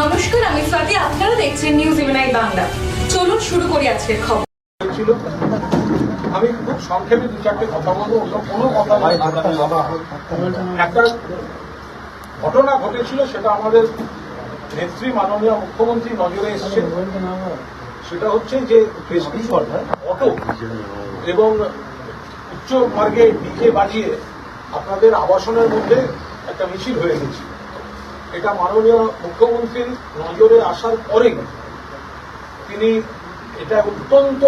নমস্কার, আমি স্বাতি। আপনারা দেখছেন নিউজ ইভেনাই বাংলা। চলুন শুরু করি আজকের খবর। আমি খুব সংক্ষেপে দু চারটে কথা বলব, অন্য কোনো কথা একটা ঘটনা ঘটেছিল, সেটা আমাদের নেত্রী মাননীয় মুখ্যমন্ত্রী নজরে এসেছে। সেটা হচ্ছে যে অটো এবং উচ্চ মার্গে ডিজে বাজিয়ে আপনাদের আবাসনের মধ্যে একটা মিছিল হয়ে গেছে এটা মাননীয় মুখ্যমন্ত্রীর নজরে আসার পরেই তিনি এটা অত্যন্ত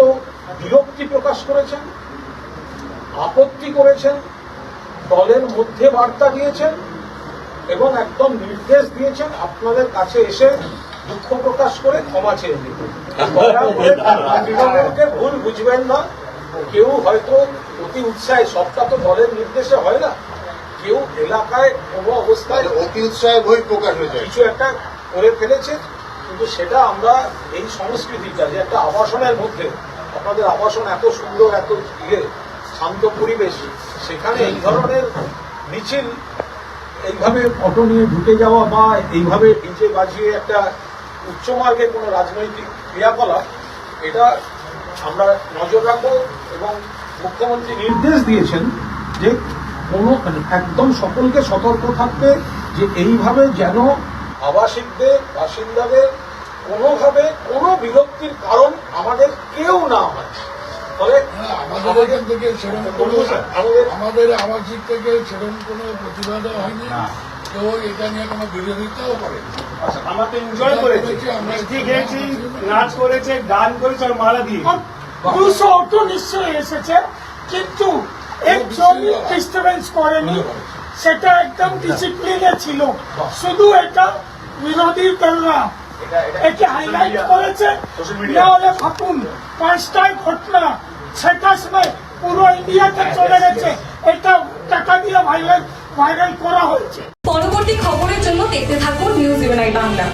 বিরক্তি প্রকাশ করেছেন, আপত্তি করেছেন, দলের মধ্যে বার্তা দিয়েছেন এবং একদম নির্দেশ দিয়েছেন, আপনাদের কাছে এসে দুঃখ প্রকাশ করে ক্ষমা চেয়ে তৃণমূলকে ভুল বুঝবেন না, কেউ হয়তো অতি উৎসাহে, সবটা তো দলের নির্দেশে হয় না। কেউ এলাকায় কোনো অবস্থায় অতি উৎসাহে বই প্রকাশ হয়েছে। কিছু একটা করে ফেলেছে কিন্তু সেটা আমরা এই সংস্কৃতিটা যে একটা আবাসনের মধ্যে আপনাদের আবাসন এত সুন্দর এত ইয়ে শান্ত পরিবেশ সেখানে এই ধরনের মিছিল এইভাবে অটো নিয়ে ঢুকে যাওয়া বা এইভাবে ডিজে বাজিয়ে একটা উচ্চমার্গে কোনো রাজনৈতিক ক্রিয়াকলাপ এটা আমরা নজর রাখব এবং মুখ্যমন্ত্রী নির্দেশ দিয়েছেন যে কোনো মানে একদম সকলকে সতর্ক থাকতে যে এইভাবে যেন আবাসিকদের বাসিন্দাদের কোনোভাবে কোনো বিরক্তির কারণ আমাদের কেউ না হয়। ফলে আমাদের এখান থেকে সেরকম কোনো আমাদের আমাদের আবাসিক থেকে সেরকম কোনো প্রতিবাদও হয়নি। কেউ এটা নিয়ে কোনো বিরোধিতাও করে আমরা তো এনজয় করেছি। মিষ্টি খেয়েছি নাচ করেছে গান করেছে আর মালা দিয়ে। দুশো অটো নিশ্চয়ই এসেছে কিন্তু একজন ডিস্টার্বেন্স করেনি। সেটা একদম ডিসিপ্লিনে ছিল। শুধু এটা বিরোধী দলরা। একে হাইলাইট করেছে। নাহলে ভাবুন পাঁচটায় ঘটনা। সেটা সময় পুরো ইন্ডিয়াতে চলে গেছে। এটা টাকা দিয়ে ভাইরাল ভাইরাল করা হয়েছে। পরবর্তী খবরের জন্য দেখতে থাকুন নিউজ ইভেনাই বাংলা